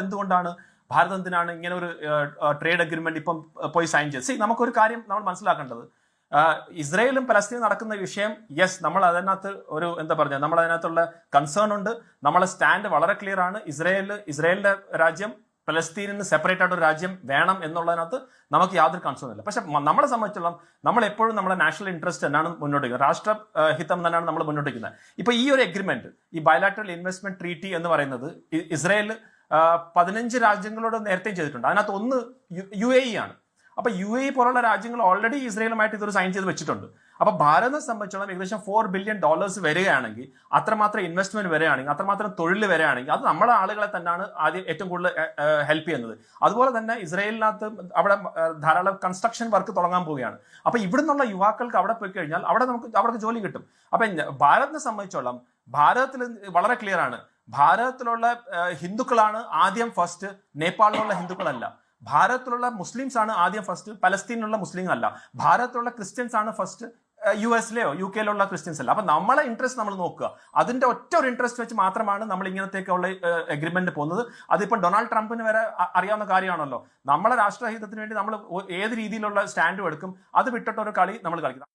എന്തുകൊണ്ടാണ് ഭാരതം എന്തിനാണ് ഇങ്ങനെ ഒരു ട്രേഡ് അഗ്രിമെന്റ് ഇപ്പം പോയി സൈൻ ചെയ്ത് സി നമുക്കൊരു കാര്യം നമ്മൾ മനസ്സിലാക്കേണ്ടത്. ഇസ്രയേലും പലസ്തീനും നടക്കുന്ന വിഷയം യെസ് നമ്മൾ അതിനകത്ത് ഒരു എന്താ പറയുക നമ്മൾ അതിനകത്തുള്ള കൺസേൺ ഉണ്ട്. നമ്മളെ സ്റ്റാൻഡ് വളരെ ക്ലിയർ ആണ്. ഇസ്രയേൽ ഇസ്രയേലിന്റെ രാജ്യം പലസ്തീനിന് സെപ്പറേറ്റ് ആയിട്ട് ഒരു രാജ്യം വേണം എന്നുള്ളതിനകത്ത് നമുക്ക് യാതൊരു കൺസേൺ ഇല്ല. പക്ഷെ നമ്മളെ സംബന്ധിച്ചിടത്തോളം നമ്മൾ എപ്പോഴും നമ്മുടെ നാഷണൽ ഇൻട്രസ്റ്റ് തന്നെയാണ് മുന്നോട്ട് വയ്ക്കുന്നത്. രാഷ്ട്ര ഹിതം തന്നെയാണ് നമ്മൾ മുന്നോട്ട് വയ്ക്കുന്നത്. ഇപ്പൊ ഈ ഒരു എഗ്രിമെന്റ് ഈ ബയലാട്രൽ ഇൻവെസ്റ്റ്മെന്റ് ട്രീറ്റി എന്ന് പറയുന്നത് ഇസ്രയേൽ പതിനഞ്ച് രാജ്യങ്ങളോട് നേരത്തെ ചെയ്തിട്ടുണ്ട്. അതിനകത്ത് ഒന്ന് യു എ ഇ ആണ്. അപ്പൊ യു എ പോലുള്ള രാജ്യങ്ങൾ ഓൾറെഡി ഇസ്രയേലുമായിട്ട് ഇതൊരു സൈൻ ചെയ്ത് വെച്ചിട്ടുണ്ട്. അപ്പൊ ഭാരതത്തെ സംബന്ധിച്ചോളം ഏകദേശം ഫോർ ബില്യൺ ഡോളേഴ്സ് വരികയാണെങ്കിൽ അത്രമാത്രം ഇൻവെസ്റ്റ്മെന്റ് വരികയാണെങ്കിൽ അത്രമാത്രം തൊഴിൽ വരികയാണെങ്കിൽ അത് നമ്മുടെ ആളുകളെ തന്നെയാണ് ആദ്യം ഏറ്റവും കൂടുതൽ ഹെൽപ്പ് ചെയ്യുന്നത്. അതുപോലെ തന്നെ ഇസ്രയേലിനകത്ത് അവിടെ ധാരാളം കൺസ്ട്രക്ഷൻ വർക്ക് തുടങ്ങാൻ പോവുകയാണ്. അപ്പൊ ഇവിടുന്നുള്ള യുവാക്കൾക്ക് അവിടെ പോയി കഴിഞ്ഞാൽ അവിടെ നമുക്ക് അവർക്ക് ജോലി കിട്ടും. അപ്പൊ ഭാരതത്തെ സംബന്ധിച്ചോളം ഭാരതത്തിൽ വളരെ ക്ലിയർ ആണ്. ഭാരതത്തിലുള്ള ഹിന്ദുക്കളാണ് ആദ്യം ഫസ്റ്റ് നേപ്പാളിലുള്ള ഹിന്ദുക്കളല്ല. ഭാരതത്തിലുള്ള മുസ്ലിംസ് ആണ് ആദ്യം ഫസ്റ്റ് പലസ്തീനിലുള്ള മുസ്ലിം അല്ല ഭാരതത്തിലുള്ള ക്രിസ്ത്യൻസ് ആണ് ഫസ്റ്റ് യു എസിലെയോ യു കെയിലുള്ള ക്രിസ്ത്യൻസ് അല്ല. അപ്പൊ നമ്മളെ ഇൻട്രസ്റ്റ് നമ്മൾ നോക്കുക. അതിന്റെ ഒറ്റ ഒരു ഇൻട്രസ്റ്റ് വെച്ച് മാത്രമാണ് നമ്മൾ ഇങ്ങനത്തേക്കുള്ള എഗ്രിമെന്റ് പോകുന്നത്. അതിപ്പോൾ ഡൊണാൾഡ് ട്രംപിന് വരെ അറിയാവുന്ന കാര്യമാണല്ലോ. നമ്മളെ രാഷ്ട്രഹിതത്തിന് വേണ്ടി നമ്മൾ ഏത് രീതിയിലുള്ള സ്റ്റാൻഡും എടുക്കും. അത് വിട്ടിട്ടൊരു കളി നമ്മൾ കളിക്കും.